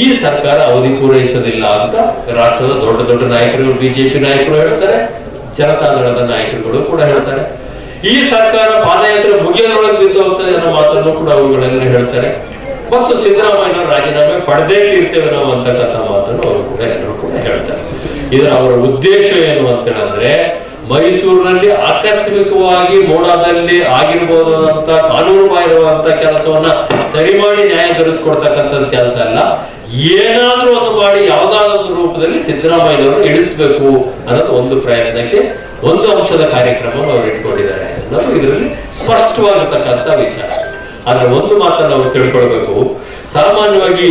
ಈ ಸರ್ಕಾರ ಅವಧಿ ಪೂರೈಸೋದಿಲ್ಲ ಅಂತ ರಾಷ್ಟ್ರದ ದೊಡ್ಡ ದೊಡ್ಡ ನಾಯಕರು ಬಿಜೆಪಿ ನಾಯಕರು ಹೇಳ್ತಾರೆ. ಜನತಾದಳದ ನಾಯಕರುಗಳು ಕೂಡ ಹೇಳ್ತಾರೆ. ಈ ಸರ್ಕಾರ ಪಾದಯಾತ್ರೆ ಮುಗಿಯೋದ್ರೊಳಗೆ ಬಿದ್ದು ಹೋಗ್ತದೆ ಅನ್ನೋ ಮಾತನ್ನು ಕೂಡ ಅವುಗಳೆಲ್ಲ ಹೇಳ್ತಾರೆ. ಮತ್ತು ಸಿದ್ದರಾಮಯ್ಯ ರಾಜೀನಾಮೆ ಪಡೆದೇ ಇರ್ತೇವೆ ನಾವು ಅಂತಕ್ಕಂಥ ಮಾತನ್ನು ಅವರು ಕೂಡ ಎಲ್ಲರೂ ಕೂಡ ಹೇಳ್ತಾರೆ. ಇದರ ಅವರ ಉದ್ದೇಶ ಏನು ಅಂತ ಹೇಳಿದ್ರೆ ಮೈಸೂರಿನಲ್ಲಿ ಆಕಸ್ಮಿಕವಾಗಿ ಮೋಡಾದಲ್ಲಿ ಆಗಿರ್ಬೋದಂತ ಕಾನೂನು ಬಾಹಿರುವಂತ ಕೆಲಸವನ್ನ ಸರಿ ಮಾಡಿ ನ್ಯಾಯ ದೊರಕಿಸ್ಕೊಡ್ತಕ್ಕಂಥದ್ದು ಕೆಲಸ ಅಲ್ಲ. ಏನಾದ್ರೂ ಅದು ಮಾಡಿ ಯಾವ್ದಾದ್ರು ರೂಪದಲ್ಲಿ ಸಿದ್ದರಾಮಯ್ಯನವರು ಇಳಿಸ್ಬೇಕು ಅನ್ನೋದು ಒಂದು ಪ್ರಯತ್ನಕ್ಕೆ ಒಂದು ಅಂಶದ ಕಾರ್ಯಕ್ರಮ ಅವರು ಇಟ್ಕೊಂಡಿದ್ದಾರೆ. ಅನ್ನೋದು ಇದರಲ್ಲಿ ಸ್ಪಷ್ಟವಾಗಿರ್ತಕ್ಕಂಥ ವಿಚಾರ. ಆದ್ರೆ ಒಂದು ಮಾತನ್ನು ನಾವು ತಿಳ್ಕೊಳ್ಬೇಕು. ಸಾಮಾನ್ಯವಾಗಿ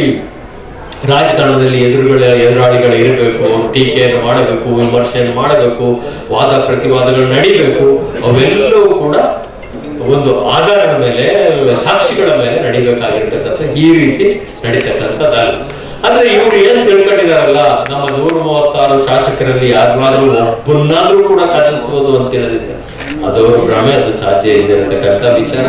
ರಾಜಕಾರಣದಲ್ಲಿ ಎದುರುಗಳ ಎದುರಾಳಿಗಳು ಇರಬೇಕು, ಟೀಕೆಯನ್ನು ಮಾಡಬೇಕು, ವಿಮರ್ಶೆಯನ್ನು ಮಾಡಬೇಕು, ವಾದ ಪ್ರತಿವಾದಗಳು ನಡೀಬೇಕು, ಅವೆಲ್ಲವೂ ಕೂಡ ಒಂದು ಆಧಾರದ ಮೇಲೆ, ಸಾಕ್ಷಿಗಳ ಮೇಲೆ ನಡಿಬೇಕಾಗಿರ್ತಕ್ಕಂಥ ಈ ರೀತಿ ನಡೀತಕ್ಕಂಥದ್ದಲ್ಲ ಅಂದ್ರೆ ಇವ್ರು ಏನ್ ತಿಳ್ಕೊಂಡಿದಾರಲ್ಲ ನಮ್ಮ ನೂರ ಮೂವತ್ತಾರು ಶಾಸಕರಲ್ಲಿ ಯಾರಾದ್ರೂ ಒಬ್ಬನ್ನಾದ್ರೂ ಕೂಡ ಕಲಿಸಬಹುದು ಅಂತ ಹೇಳಿದ್ರೆ ಅದು ಭ್ರಮೆ ಅದು ಸಾಧ್ಯ ಇದೆ ಅಂತಕ್ಕಂಥ ವಿಚಾರ.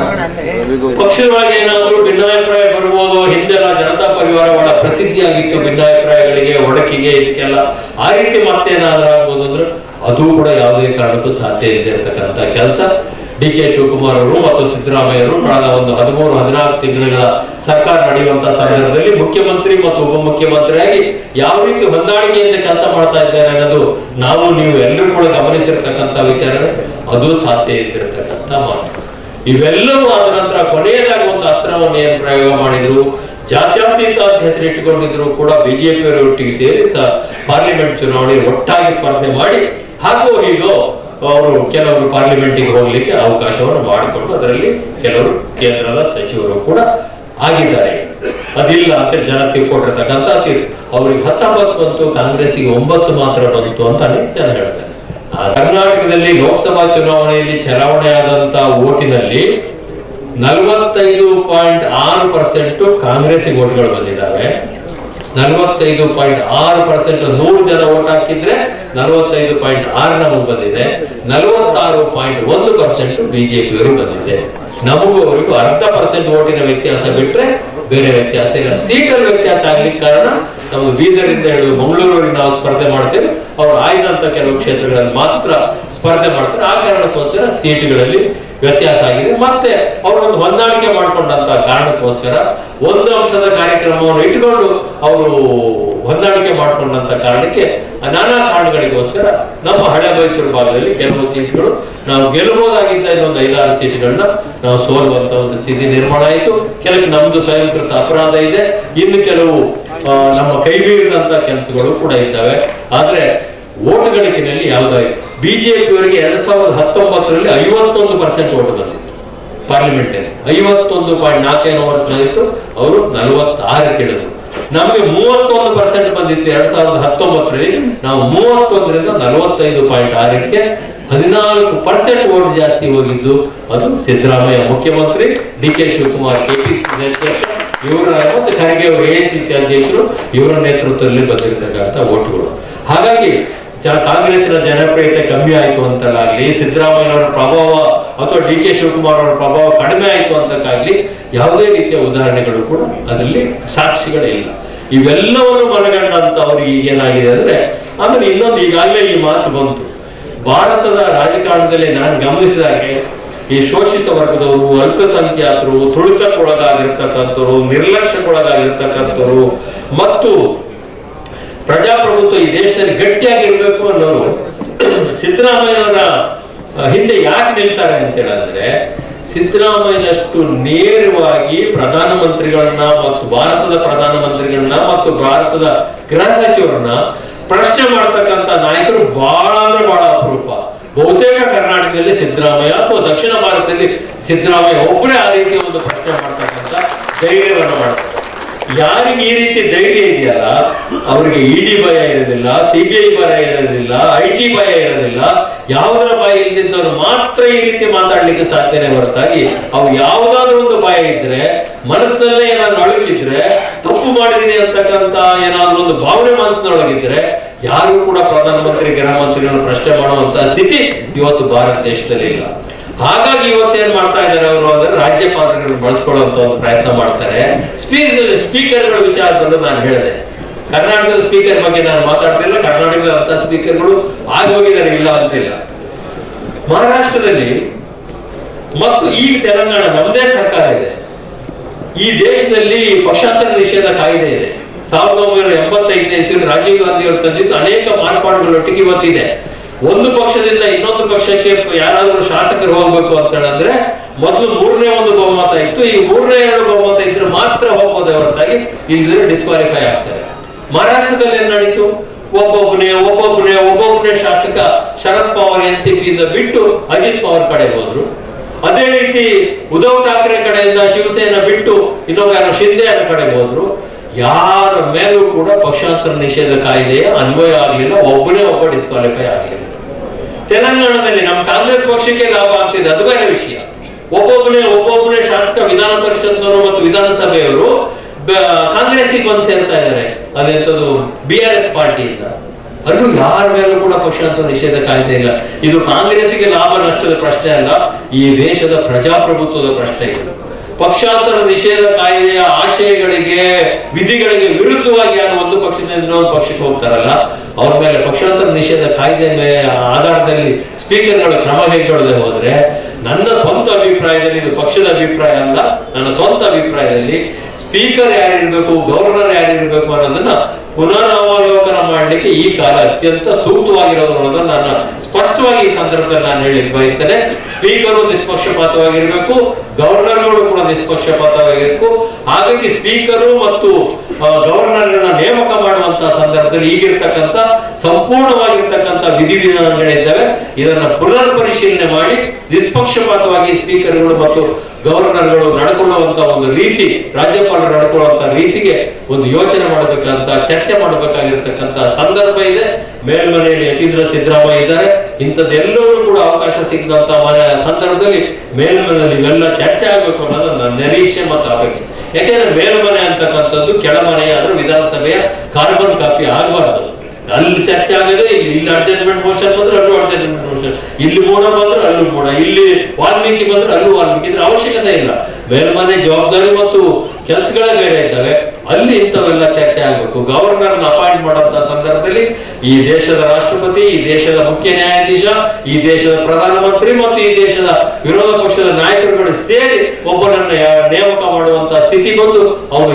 ಪಕ್ಷವಾಗಿ ಏನಾದ್ರೂ ಭಿನ್ನಾಭಿಪ್ರಾಯ ಬರ್ಬೋದು ಹಿಂದೆಲ್ಲ ಜನತಾ ಪರಿವಾರ ಬಹಳ ಪ್ರಸಿದ್ಧಿಯಾಗಿತ್ತು ಭಿನ್ನಾಭಿಪ್ರಾಯಗಳಿಗೆ ಒಡಕಿಗೆ ಇದಕ್ಕೆಲ್ಲ ಆ ರೀತಿ ಮತ್ತೇನಾದ್ರೂ ಆಗ್ಬೋದು ಅಂದ್ರೆ ಅದು ಕೂಡ ಯಾವುದೇ ಕಾರಣಕ್ಕೂ ಸಾಧ್ಯ ಇದೆ ಅಂತಕ್ಕಂಥ ಕೆಲಸ. ಡಿ ಕೆ ಶಿವಕುಮಾರ್ ಅವರು ಮತ್ತು ಸಿದ್ದರಾಮಯ್ಯರು ಕಳೆದ ಒಂದು ಹದಿಮೂರು ಹದಿನಾಲ್ಕು ತಿಂಗಳುಗಳ ಸರ್ಕಾರ ನಡೆಯುವಂತಹ ಸಂದರ್ಭದಲ್ಲಿ ಮುಖ್ಯಮಂತ್ರಿ ಮತ್ತು ಉಪಮುಖ್ಯಮಂತ್ರಿಯಾಗಿ ಯಾವ ರೀತಿ ಹೊಂದಾಣಿಕೆಯಿಂದ ಕೆಲಸ ಮಾಡ್ತಾ ಇದ್ದಾರೆ ಅನ್ನೋದು ನಾವು, ನೀವು ಎಲ್ಲರೂ ಕೂಡ ಗಮನಿಸಿರ್ತಕ್ಕಂಥ ವಿಚಾರ ಅದು ಸಾಧ್ಯ ಇದ್ದಿರತಕ್ಕಂಥ ಮಾತು. ಇವೆಲ್ಲವೂ ಆದ ನಂತರ ಕೊನೆಯದಾಗಿ ಒಂದು ಅಸ್ತ್ರವನ್ನು ಏನ್ ಪ್ರಯೋಗ ಮಾಡಿದ್ರು? ಜಾತ್ಯಾತೀತ ಅಂತ ಹೆಸರಿಟ್ಟುಕೊಂಡಿದ್ರು ಕೂಡ ಬಿಜೆಪಿ ಒಟ್ಟಿಗೆ ಸೇರಿ ಪಾರ್ಲಿಮೆಂಟ್ ಚುನಾವಣೆ ಒಟ್ಟಾಗಿ ಸ್ಪರ್ಧೆ ಮಾಡಿ. ಹಾಗೂ ಹೀಗೋ ಅವರು ಕೆಲವರು ಪಾರ್ಲಿಮೆಂಟಿಗೆ ಹೋಗ್ಲಿಕ್ಕೆ ಅವಕಾಶವನ್ನು ಮಾಡಿಕೊಂಡು ಅದರಲ್ಲಿ ಕೆಲವರು ಕೇಂದ್ರದ ಸಚಿವರು ಕೂಡ ಆಗಿದ್ದಾರೆ. ಅದಿಲ್ಲ ಅಂತ ಜನ ತಿಳ್ಕೊಂಡಿರ್ತಕ್ಕಂಥ ತೀರ್ಪು ಅವ್ರಿಗೆ ಹತ್ತೊಂಬತ್ತು ಬಂತು, ಕಾಂಗ್ರೆಸ್ಸಿಗೆ ಒಂಬತ್ತು ಮಾತ್ರ ಬಂತು ಅಂತ ಅನೇಕ ಜನ ಹೇಳ್ತಾರೆ. ಕರ್ನಾಟಕದಲ್ಲಿ ಲೋಕಸಭಾ ಚುನಾವಣೆಯಲ್ಲಿ ಚಲಾವಣೆ ಆದಂತ ಓಟಿನಲ್ಲಿ ನಲವತ್ತೈದು ಪಾಯಿಂಟ್ ಆರು ಪರ್ಸೆಂಟ್ ಕಾಂಗ್ರೆಸ್ ಓಟ್ಗಳು ಬಂದಿದ್ದಾವೆ. ನಲವತ್ತೈದು ಪಾಯಿಂಟ್ ಆರು ಪರ್ಸೆಂಟ್ ನೂರು ಜನ ಓಟ್ ಹಾಕಿದ್ರೆ ನಲವತ್ತೈದು ಪಾಯಿಂಟ್ ಆರು ನಮಗೆ ಬಂದಿದೆ. ನಲವತ್ತಾರು ಪಾಯಿಂಟ್ ಒಂದು ಪರ್ಸೆಂಟ್ ಬಿಜೆಪಿಯವರು ಬಂದಿದೆ. ನಮಗೂ ಅವರಿಗೂ ಅರ್ಧ ಪರ್ಸೆಂಟ್ ಓಟಿನ ವ್ಯತ್ಯಾಸ ಬಿಟ್ರೆ ಬೇರೆ ವ್ಯತ್ಯಾಸ ಇಲ್ಲ. ಸೀಟಲ್ಲಿ ವ್ಯತ್ಯಾಸ ಆಗ್ಲಿಕ್ಕೆ ಕಾರಣ ನಮ್ಮ ಬೀದರಿಂದ ಹಿಡಿದು ಮಂಗಳೂರಲ್ಲಿ ನಾವು ಸ್ಪರ್ಧೆ ಮಾಡ್ತೇವೆ. ಅವ್ರು ಆಯ್ದಂತ ಕೆಲವು ಕ್ಷೇತ್ರಗಳಲ್ಲಿ ಮಾತ್ರ ಸ್ಪರ್ಧೆ ಮಾಡ್ತಾರೆ. ಆ ಕಾರಣಕ್ಕೋಸ್ಕರ ಸೀಟುಗಳಲ್ಲಿ ವ್ಯತ್ಯಾಸ ಆಗಿದೆ. ಮತ್ತೆ ಅವರೊಂದು ಹೊಂದಾಣಿಕೆ ಮಾಡಿಕೊಂಡಂತ ಕಾರಣಕ್ಕೋಸ್ಕರ ಒಂದು ಅಂಶದ ಕಾರ್ಯಕ್ರಮವನ್ನು ಇಟ್ಟುಕೊಂಡು ಅವರು ಹೊಂದಾಣಿಕೆ ಮಾಡಿಕೊಂಡಂತ ಕಾರಣಕ್ಕೆ ನಾನಾ ಕಾರಣಗಳಿಗೋಸ್ಕರ ನಮ್ಮ ಹಳೆ ಮೈಸೂರು ಭಾಗದಲ್ಲಿ ಕೆಲವು ಸೀಟ್ಗಳು. ನಾವು ಗೆಲ್ಲಬಹುದಾಗಿದ್ದ ಇನ್ನೊಂದು ಐದಾರು ಸೀಟ್ಗಳನ್ನ ನಾವು ಸೋಲುವಂತ ಒಂದು ಸ್ಥಿತಿ ನಿರ್ಮಾಣ ಆಯಿತು. ಕೆಲವು ನಮ್ದು ಸ್ವಯಂಕೃತ ಅಪರಾಧ ಇದೆ. ಇನ್ನು ಕೆಲವು ನಮ್ಮ ಕೈಮೀರಿದಂತ ಕೆಲಸಗಳು ಕೂಡ ಇದ್ದಾವೆ. ಆದ್ರೆ ಓಟ್ ಗಳಿಕೆಯಲ್ಲಿ ಯಾವುದಾಗಿ ಬಿಜೆಪಿಯವರಿಗೆ ಎರಡ್ ಸಾವಿರದ ಹತ್ತೊಂಬತ್ತರಲ್ಲಿ ಐವತ್ತೊಂದು ಪರ್ಸೆಂಟ್ ಓಟ್ ಬಂದಿತ್ತು. ಪಾರ್ಲಿಮೆಂಟ್ ಐವತ್ತೊಂದು ಪಾಯಿಂಟ್ ನಾಲ್ಕೇನು ಓಟ್ ಬಂದಿತ್ತು. ಅವರು ನಲವತ್ತಾರಕ್ಕೆ ಇಳಿದ್ರು ನಮಗೆ ಮೂವತ್ತೊಂದು ಪರ್ಸೆಂಟ್ ಬಂದಿತ್ತು ಎರಡ್ ಸಾವಿರದ ಹತ್ತೊಂಬತ್ತರಲ್ಲಿ. ನಾವು ಮೂವತ್ತೊಂದರಿಂದ ನಲವತ್ತೈದು ಪಾಯಿಂಟ್ ಆರಕ್ಕೆ ಹದಿನಾಲ್ಕು ಪರ್ಸೆಂಟ್ ಓಟ್ ಜಾಸ್ತಿ ಹೋಗಿದ್ದು. ಅದು ಸಿದ್ದರಾಮಯ್ಯ ಮುಖ್ಯಮಂತ್ರಿ, ಡಿ ಕೆ ಶಿವಕುಮಾರ್ ಕೆಪಿಸಿಸಿ ಅಧ್ಯಕ್ಷ, ಇವರ ಮತ್ತು ಖರ್ಗೆ ಎಐಸಿಸಿ ಅಧ್ಯಕ್ಷರು, ಇವರ ನೇತೃತ್ವದಲ್ಲಿ ಬಂದಿರತಕ್ಕಂಥ ಓಟ್ಗಳು ಹಾಗಾಗಿ ಕಾಂಗ್ರೆಸ್ನ ಜನಪ್ರಿಯತೆ ಕಮ್ಮಿ ಆಯ್ತು ಅಂತಲಾಗ್ಲಿ, ಸಿದ್ದರಾಮಯ್ಯನವರ ಪ್ರಭಾವ ಅಥವಾ ಡಿ ಕೆ ಶಿವಕುಮಾರ್ ಅವರ ಪ್ರಭಾವ ಕಡಿಮೆ ಆಯ್ತು ಅಂತಕ್ಕಾಗ್ಲಿ ಯಾವುದೇ ರೀತಿಯ ಉದಾಹರಣೆಗಳು ಕೂಡ ಅದರಲ್ಲಿ ಸಾಕ್ಷಿಗಳೇ ಇಲ್ಲ. ಇವೆಲ್ಲವನ್ನು ಅವ್ರಿಗೆ ಏನಾಗಿದೆ ಅಂದ್ರೆ, ಆಮೇಲೆ ಇನ್ನೊಂದು ಈಗಾಗಲೇ ಈ ಮಾತು ಬಂತು. ಭಾರತದ ರಾಜಕಾರಣದಲ್ಲಿ ನಾನು ಗಮನಿಸಿದಾಗೆ, ಈ ಶೋಷಿತ ವರ್ಗದವರು, ಅಲ್ಪಸಂಖ್ಯಾತರು ತುಳಿತಕ್ಕೊಳಗಾಗಿರ್ತಕ್ಕಂಥವ್ರು ನಿರ್ಲಕ್ಷ್ಯಕ್ಕೊಳಗಾಗಿರ್ತಕ್ಕಂಥವ್ರು, ಮತ್ತು ಪ್ರಜಾಪ್ರಭುತ್ವ ಈ ದೇಶದಲ್ಲಿ ಗಟ್ಟಿಯಾಗಿರ್ಬೇಕು ಅನ್ನೋರು ಸಿದ್ದರಾಮಯ್ಯನವರ ಆ, ಹಿಂದೆ ಯಾಕೆ ನಿಲ್ತಾರೆ ಅಂತ ಹೇಳಿದ್ರೆ ಸಿದ್ದರಾಮಯ್ಯನಷ್ಟು ನೇರವಾಗಿ ಪ್ರಧಾನಮಂತ್ರಿಗಳನ್ನ ಮತ್ತು ಭಾರತದ ಪ್ರಧಾನಮಂತ್ರಿಗಳನ್ನ ಮತ್ತು ಭಾರತದ ಗೃಹ ಸಚಿವರನ್ನ ಪ್ರಶ್ನೆ ಮಾಡ್ತಕ್ಕಂತ ನಾಯಕರು ಬಹಳ ಅಂದ್ರೆ ಬಹಳ ಅಪರೂಪ. ಬಹುತೇಕ ಕರ್ನಾಟಕದಲ್ಲಿ ಸಿದ್ದರಾಮಯ್ಯ ಅಥವಾ ದಕ್ಷಿಣ ಭಾರತದಲ್ಲಿ ಸಿದ್ದರಾಮಯ್ಯ ಒಬ್ಬರೇ ಆ ರೀತಿಯ ಒಂದು ಪ್ರಶ್ನೆ ಮಾಡ್ತಕ್ಕಂಥ ಧೈರ್ಯವನ್ನು ಮಾಡ್ತಾರೆ. ಯಾರಿಗೆ ಈ ರೀತಿ ಧೈರ್ಯ ಇದೆಯಲ್ಲ? ಅವರಿಗೆ ಇಡಿ ಭಯ ಇರೋದಿಲ್ಲ ಸಿಬಿಐ ಭಯ ಇರೋದಿಲ್ಲ ಐ ಟಿ ಭಯ ಇರೋದಿಲ್ಲ. ಯಾವುದರ ಭಯ ಇಲ್ದಿದ್ದವರು ಮಾತ್ರ ಈ ರೀತಿ ಮಾತಾಡ್ಲಿಕ್ಕೆ ಸಾಧ್ಯನೇ ಹೊರತಾಗಿ ಅವ್ರು ಯಾವುದಾದ್ರೂ ಒಂದು ಭಯ ಇದ್ರೆ, ಮನಸ್ಸಲ್ಲೇ ಏನಾದ್ರು ಅಳುಕಿದ್ರೆ ತಪ್ಪು ಮಾಡಿದೀನಿ ಅಂತಕ್ಕಂತ ಏನಾದ್ರೂ ಒಂದು ಭಾವನೆ ಮನಸ್ಸಿನೊಳಗಿದ್ರೆ ಯಾರು ಕೂಡ ಪ್ರಧಾನಮಂತ್ರಿ, ಗೃಹ ಮಂತ್ರಿಗಳನ್ನು ಪ್ರಶ್ನೆ ಮಾಡುವಂತಹ ಸ್ಥಿತಿ ಇವತ್ತು ಭಾರತ ದೇಶದಲ್ಲಿ ಇಲ್ಲ. ಹಾಗಾಗಿ ಇವತ್ತೇನ್ ಮಾಡ್ತಾ ಇದ್ದಾರೆ ಅವರು ಅಂದ್ರೆ ರಾಜ್ಯಪಾಲರುಗಳು ಬಳಸ್ಕೊಳ್ಳುವಂತ ಒಂದು ಪ್ರಯತ್ನ ಮಾಡ್ತಾರೆ. ಸ್ಪೀಕರ್ ಸ್ಪೀಕರ್ಗಳ ವಿಚಾರದಲ್ಲೂ ನಾನು ಹೇಳಿದೆ. ಕರ್ನಾಟಕದ ಸ್ಪೀಕರ್ ಬಗ್ಗೆ ನಾನು ಮಾತಾಡ್ತಿಲ್ಲ, ಕರ್ನಾಟಕದ ಅಂತ ಸ್ಪೀಕರ್ಗಳು ನನಗೆ ಇಲ್ಲ ಅಂತಿಲ್ಲ. ಮಹಾರಾಷ್ಟ್ರದಲ್ಲಿ ಮತ್ತು ಈ ತೆಲಂಗಾಣ ನಮ್ಮದೇ ಸರ್ಕಾರ ಇದೆ. ಈ ದೇಶದಲ್ಲಿ ಪಕ್ಷಾಂತರ ನಿಷೇಧ ಕಾಯ್ದೆ ಇದೆ. ಸಾವಿರದ ಒಂಬೈನೂರ ಎಂಬತ್ತೈದನೇ ಇಸ್ವಿ ರಾಜೀವ್ ಗಾಂಧಿ ಅವರು ತಂದಿದ್ದು ಅನೇಕ ಮಾರ್ಪಾಡುಗಳೊಟ್ಟಿಗೆ ಇವತ್ತಿದೆ. ಒಂದು ಪಕ್ಷದಿಂದ ಇನ್ನೊಂದು ಪಕ್ಷಕ್ಕೆ ಯಾರಾದ್ರೂ ಶಾಸಕರು ಹೋಗ್ಬೇಕು ಅಂತ ಹೇಳಿದ್ರೆ ಮೊದಲು ಮೂರನೇ ಒಂದು ಬಹುಮತ ಇತ್ತು. ಈ ಮೂರನೇ ಎರಡು ಬಹುಮತ ಇದ್ರೆ ಮಾತ್ರ ಹೋಗೋದೇ ಹೊರತಾಗಿ. ಇಲ್ಲಿ ಡಿಸ್ಕ್ವಾಲಿಫೈ ಆಗ್ತಾರೆ. ಮಹಾರಾಷ್ಟ್ರದಲ್ಲಿ ಏನ್ ನಡೀತು? ಒಬ್ಬೊಬ್ಬನೇ ಒಬ್ಬೊಬ್ಬನೇ ಒಬ್ಬೊಬ್ಬನೇ ಶಾಸಕ ಶರದ್ ಪವಾರ್ ಎನ್ ಸಿ ಇಂದ ಬಿಟ್ಟು ಅಜಿತ್ ಪವಾರ್ ಕಡೆ ಹೋದ್ರು. ಅದೇ ರೀತಿ ಉದ್ಧವ್ ಠಾಕ್ರೆ ಕಡೆಯಿಂದ ಶಿವಸೇನಾ ಬಿಟ್ಟು ಇನ್ನೊಬ್ಬ ಯಾರು ಶಿಂದೆ ಅವರ ಕಡೆ ಹೋದ್ರು. ಯಾರ ಮೇಲೂ ಕೂಡ ಪಕ್ಷಾಂತರ ನಿಷೇಧ ಕಾಯ್ದೆಯ ಅನ್ವಯ ಆಗಲಿಲ್ಲ ಒಬ್ಬನೇ ಒಬ್ಬ ಡಿಸ್ಕ್ವಾಲಿಫೈ ಆಗಲಿಲ್ಲ ತೆಲಂಗಾಣದಲ್ಲಿ ನಮ್ಮ ಕಾಂಗ್ರೆಸ್ ಪಕ್ಷಕ್ಕೆ ಲಾಭ ಆಗ್ತಿದೆ. ಅದು ಬೇರೆ ವಿಷಯ. ಒಬ್ಬೊಬ್ಬನೇ ಒಬ್ಬೊಬ್ಬನೇ ಶಾಸಕ ವಿಧಾನ ಪರಿಷತ್ನವರು ಮತ್ತು ವಿಧಾನಸಭೆಯವರು ಕಾಂಗ್ರೆಸ್ಗೆ ಬಂದು ಸೇರ್ತಾ ಇದ್ದಾರೆ. ಅದೆಂತದ್ದು ಬಿ ಆರ್ ಎಸ್ ಪಾರ್ಟಿಯಿಂದ ಅಲ್ಲೂ ಯಾರ ಮೇಲೂ ಕೂಡ ಪಕ್ಷಾಂತರ ನಿಷೇಧ ಕಾಯ್ದೆ ಇಲ್ಲ. ಇದು ಕಾಂಗ್ರೆಸ್ಗೆ ಲಾಭ ನಷ್ಟದ ಪ್ರಶ್ನೆ ಅಲ್ಲ. ಈ ದೇಶದ ಪ್ರಜಾಪ್ರಭುತ್ವದ ಪ್ರಶ್ನೆ ಇದು. ಪಕ್ಷಾಂತರ ನಿಷೇಧ ಕಾಯ್ದೆಯ ಆಶಯಗಳಿಗೆ, ವಿಧಿಗಳಿಗೆ ವಿರುದ್ಧವಾಗಿ ಯಾರು ಒಂದು ಪಕ್ಷದಿಂದ ಇನ್ನೊಂದು ಪಕ್ಷಕ್ಕೆ ಹೋಗ್ತಾರಲ್ಲ, ಅವ್ರ ಮೇಲೆ ಪಕ್ಷಾಂತರ ನಿಷೇಧ ಕಾಯ್ದೆ ಆಧಾರದಲ್ಲಿ ಸ್ಪೀಕರ್ಗಳು ಕ್ರಮ ಕೈಗೊಳ್ಳದೆ ಹೋದ್ರೆ, ನನ್ನ ಸ್ವಂತ ಅಭಿಪ್ರಾಯದಲ್ಲಿ ಇದು ಪಕ್ಷದ ಅಭಿಪ್ರಾಯ ಅಲ್ಲ, ನನ್ನ ಸ್ವಂತ ಅಭಿಪ್ರಾಯದಲ್ಲಿ ಸ್ಪೀಕರ್ ಯಾರಿರ್ಬೇಕು, ಗವರ್ನರ್ ಯಾರಿರ್ಬೇಕು ಅನ್ನೋದನ್ನ ಪುನರಾವಲೋಕನ ಮಾಡಲಿಕ್ಕೆ ಈ ಕಾಲ ಅತ್ಯಂತ ಸೂಕ್ತವಾಗಿರೋದು ಅನ್ನೋದನ್ನ ನಾನು ಸ್ಪಷ್ಟವಾಗಿ ಈ ಸಂದರ್ಭದಲ್ಲಿ ನಾನು ಹೇಳಿ ಬಯಸ್ತೇನೆ. ಸ್ಪೀಕರು ನಿಷ್ಪಕ್ಷಪಾತವಾಗಿರ್ಬೇಕು, ಗವರ್ನರ್ಗಳು ಕೂಡ ನಿಷ್ಪಕ್ಷಪಾತವಾಗಿರ್ಬೇಕು. ಹಾಗಾಗಿ ಸ್ಪೀಕರು ಮತ್ತು ಗವರ್ನರ್ ನೇಮಕ ಮಾಡುವಂತ ಸಂದರ್ಭದಲ್ಲಿ ಈಗಿರ್ತಕ್ಕಂಥ, ಸಂಪೂರ್ಣವಾಗಿರ್ತಕ್ಕಂಥ ವಿಧಿವಿಧಾನಗಳಿದ್ದಾವೆ. ಇದನ್ನ ಪುನರ್ ಪರಿಶೀಲನೆ ಮಾಡಿ, ನಿಷ್ಪಕ್ಷಪಾತವಾಗಿ ಸ್ಪೀಕರ್ಗಳು ಮತ್ತು ಗವರ್ನರ್ಗಳು ನಡ್ಕೊಳ್ಳುವಂತ ಒಂದು ರೀತಿ ರಾಜ್ಯಪಾಲರು ನಡ್ಕೊಳ್ಳುವಂತ ರೀತಿಗೆ ಒಂದು ಯೋಚನೆ ಮಾಡಬೇಕಂತ, ಚರ್ಚೆ ಮಾಡಬೇಕಾಗಿರ್ತಕ್ಕಂತ ಸಂದರ್ಭ ಇದೆ. ಮೇಲ್ಮನೆಯಲ್ಲಿ ಯತೀಂದ್ರ ಸಿದ್ದರಾಮಯ್ಯ ಇದ್ದಾರೆ. ಇಂಥದ್ದೆಲ್ಲವೂ ಕೂಡ ಅವಕಾಶ ಸಿಗದಂತ ಸಂದರ್ಭದಲ್ಲಿ ಮೇಲ್ಮನೆಯಲ್ಲಿ ಇವೆಲ್ಲ ಚರ್ಚೆ ಆಗಬೇಕು ಅನ್ನೋದು ನನ್ನ ನಿರೀಕ್ಷೆ ಮತ್ತು ಅಪೇಕ್ಷೆ. ಯಾಕೆಂದ್ರೆ ಮೇಲ್ಮನೆ ಅಂತಕ್ಕಂಥದ್ದು ಕೆಳಮನೆ ಆದ್ರೂ ವಿಧಾನಸಭೆಯ ಕಾರ್ಬನ್ ಕಾಪಿ ಆಗಬಾರ್ದು. ಅಲ್ಲಿ ಚರ್ಚೆ ಆಗದೆ ಇಲ್ಲಿ ಅಡ್ಜಸ್ಟ್ಮೆಂಟ್ ಮೋಷನ್ ಬಂದ್ರೆ ಅಲ್ಲೂ ಅಡ್ಜಸ್ಟ್ಮೆಂಟ್ ಮೋಷನ್ ಇಲ್ಲಿ ಮೂಡ ಬಂದ್ರೆ ಅಲ್ಲೂ ಮೋಡ. ಇಲ್ಲಿ ವಾಲ್ಮೀಕಿ ಬಂದ್ರೆ ಅಲ್ಲೂ ವಾಲ್ಮೀಕಿ. ಇದ್ರ ಅವಶ್ಯಕತೆ ಇಲ್ಲ. ಮೇಲ್ಮನೆ ಜವಾಬ್ದಾರಿ ಮತ್ತು ಕೆಲಸಗಳೇ ಬೇರೆ ಇದ್ದಾವೆ. ಅಲ್ಲಿ ಇಂಥವೆಲ್ಲ ಚರ್ಚೆ ಆಗಬೇಕು. ಗವರ್ನರ್ ಅಪಾಯಿಂಟ್ ಮಾಡುವಂತ ಸಂದರ್ಭದಲ್ಲಿ ಈ ದೇಶದ ರಾಷ್ಟ್ರಪತಿ, ಈ ದೇಶದ ಮುಖ್ಯ ನ್ಯಾಯಾಧೀಶ, ಈ ದೇಶದ ಪ್ರಧಾನಮಂತ್ರಿ ಮತ್ತು ಈ ದೇಶದ ವಿರೋಧ ಪಕ್ಷದ ನಾಯಕರುಗಳು ಸೇರಿ ಒಬ್ಬರನ್ನ ನೇಮಕ ಮಾಡುವಂತ ಸ್ಥಿತಿ ಬಂದು ಅವನು